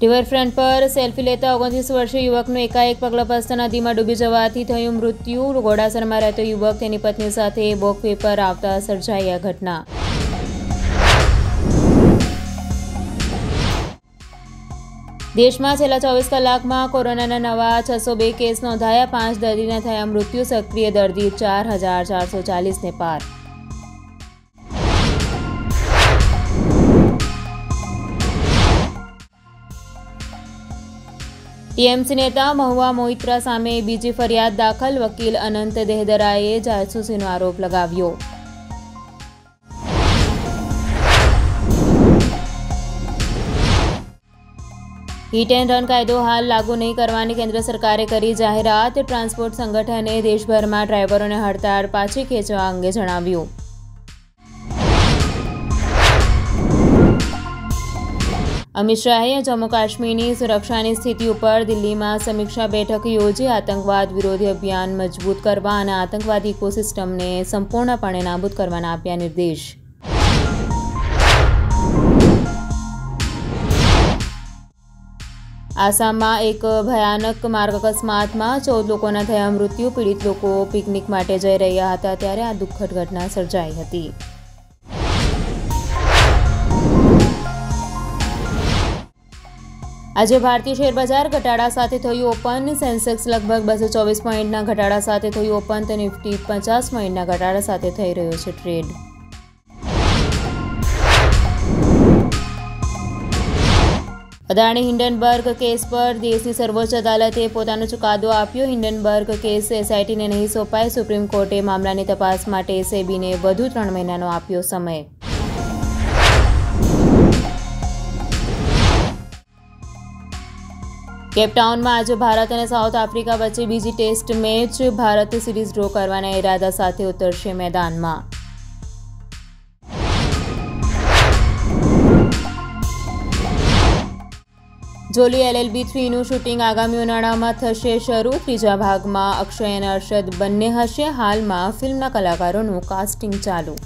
Riverfront પર selfie લેતા ઓગણત્રીસ વર્ષીય યુવકનું એકાએક પગલા પસ્તા નદીમાં ડૂબી જવાથી થયું મૃત્યુ. ઘોડાસરમાં રહેતો યુવક તેની પત્ની સાથે બોક પર આવતા સર્જાઈ આ ઘટના. દેશમાં છેલ્લા ચોવીસ કલાકમાં કોરોનાના નવા છસો બે કેસ નોંધાયા, પાંચ દર્દીના થયા મૃત્યુ, સક્રિય દર્દી ચાર હજાર ચારસો ચાલીસને પાર. ટીએમસી નેતા મહુવા મોહિત્રા સામે બીજી ફરિયાદ દાખલ. વકીલ અનંત દેહદરાએ જાસૂસીનો આરોપ લગાવ્યો. હિટ એન્ડ રન કાયદો હાલ લાગુ નહીં કરવાની કેન્દ્ર સરકારે કરી જાહેરાત. ટ્રાન્સપોર્ટ સંગઠને દેશભરમાં ડ્રાઈવરોને હડતાળ પાછી ખેંચવા અંગે જણાવ્યું. અમિત શાહે જમ્મુ કાશ્મીરની સુરક્ષાની સ્થિતિ ઉપર દિલ્હીમાં સમીક્ષા બેઠક યોજી આતંકવાદ વિરોધી અભિયાન મજબૂત કરવા અને આતંકવાદી ઇકોસિસ્ટમને સંપૂર્ણપણે નાબૂદ કરવાના આપ્યા નિર્દેશ. આસામમાં એક ભયાનક માર્ગ અકસ્માતમાં ચૌદ લોકોના થયા મૃત્યુ, પીડિત લોકો પિકનિક માટે જઈ રહ્યા હતા ત્યારે આ દુઃખદ ઘટના સર્જાઈ હતી. આજે ભારતીય શેરબજાર ઘટાડા સાથે થયું ઓપન. સેન્સેક્સ લગભગ બસો ચોવીસ પોઈન્ટના ઘટાડા સાથે થયું ઓપન તો નિફ્ટી પચાસ પોઈન્ટના ઘટાડા સાથે થઈ રહ્યો છે ટ્રેડ. અદાણી હિન્ડનબર્ગ કેસ પર દેશની સર્વોચ્ચ અદાલતે પોતાનો ચુકાદો આપ્યો. હિન્ડનબર્ગ કેસ એસઆઈટીને નહીં સોંપાય. સુપ્રીમ કોર્ટે મામલાની તપાસ માટે સેબીને વધુ ત્રણ મહિનાનો આપ્યો સમય. કેપટાઉનમાં આજે ભારત અને સાઉથ આફ્રિકા વચ્ચે બીજી test match Bharat series draw કરવાના ઇરાદા સાથે ઉતરશે મેદાનમાં. જોલી એલએલબી થ્રીનું શૂટિંગ આગામી ઉનાળામાં થશે શરૂ. ત્રીજા ભાગમાં અક્ષય અને અર્ષદ બંને હશે. હાલમાં ફિલ્મના કલાકારોનું કાસ્ટિંગ ચાલુ.